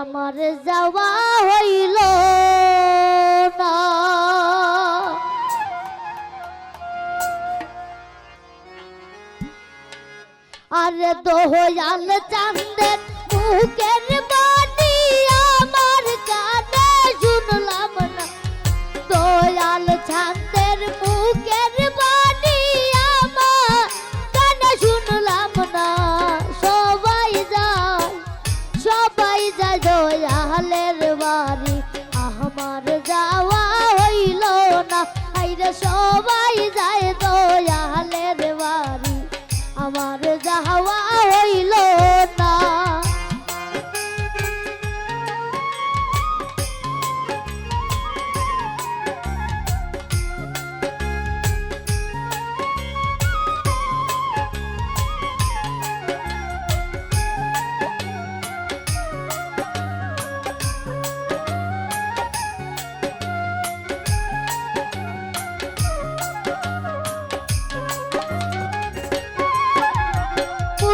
আমার যাওয়া হইল না। আরে দোয়াল চান্দের মুখের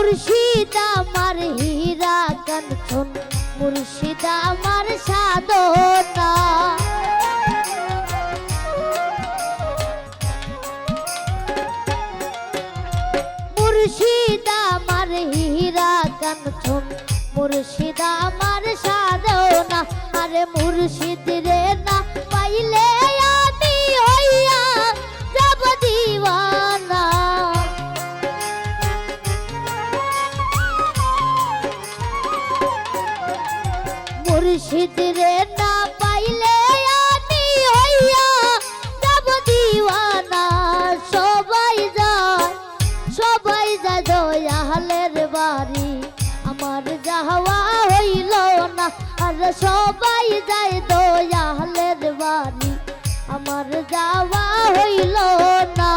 মুর্শিদ আমার হীরা কাঞ্চন মুর্শিদ আমার সাধনা। মুর্শিদ আমার হীরা আমার সাধনা। আরে মুর্শিদ মুর্শিদ রে না পাইলে আমি হইয়া যাব দিওয়ানা। সবাই যায় সবাই যায় দয়ালের বাড়ি। আমার যাওয়া হইল না, আর সবাই যায় দয়ালের বাড়ি। আমার যাওয়া হইল না।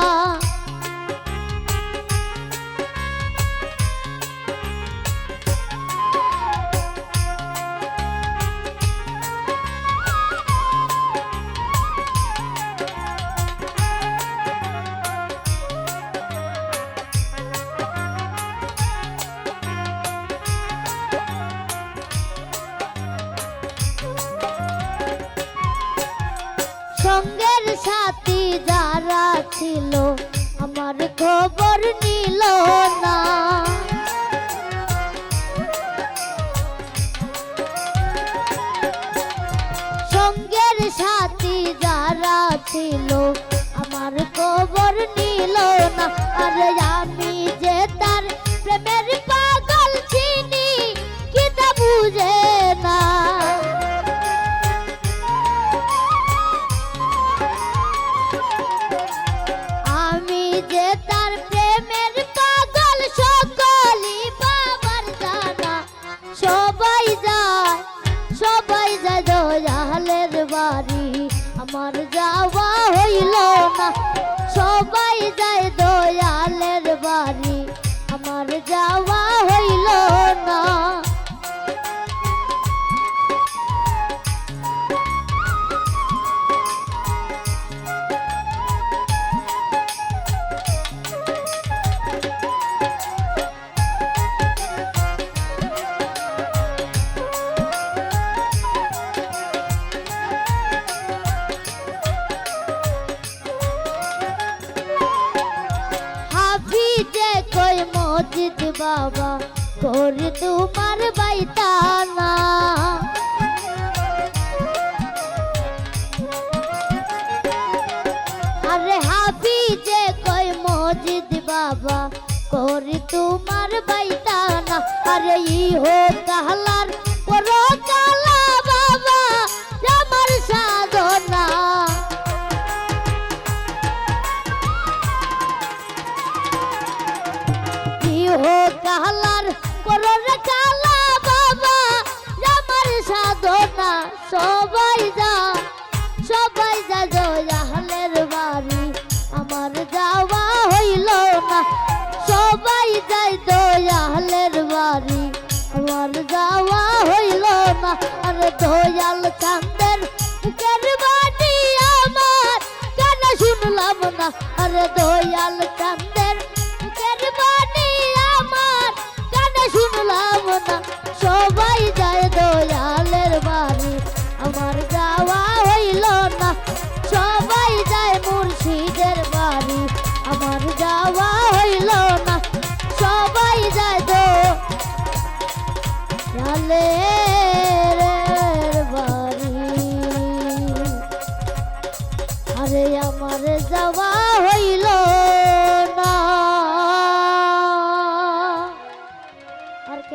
সঙ্গের সাথী যারা ছিল আমার খবর নিল না। সঙ্গের সাথী যারা ছিল হইল না। সবাই যায় দয়ালের বাড়ি। মসজিদ বাবা, করে তোমার বাইতানা। আরে হাফিজে কই মজিদ বাবা, করে তোমার বাইতানা। আরে ই হো কাহলার ইহো কাহলার পরর কালা বাবা আমার সাধনা, সবাই যা সবাই যা জয়াহলের বাড়ি। আমার যাওয়া হইল না, সবাই যাই দয়ালের বাড়ি। আমার যাওয়া হইল না, আরে দয়াল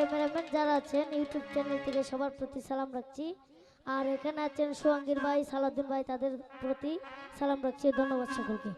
ক্যামেরাম্যান যারা আছেন, ইউটিউব চ্যানেল থেকে সবার প্রতি সালাম রাখছি। আর এখানে আছেন সোহাঙ্গীর ভাই, সালাউদ্দিন ভাই, তাদের প্রতি সালাম রাখছি। ধন্যবাদ সকলকে।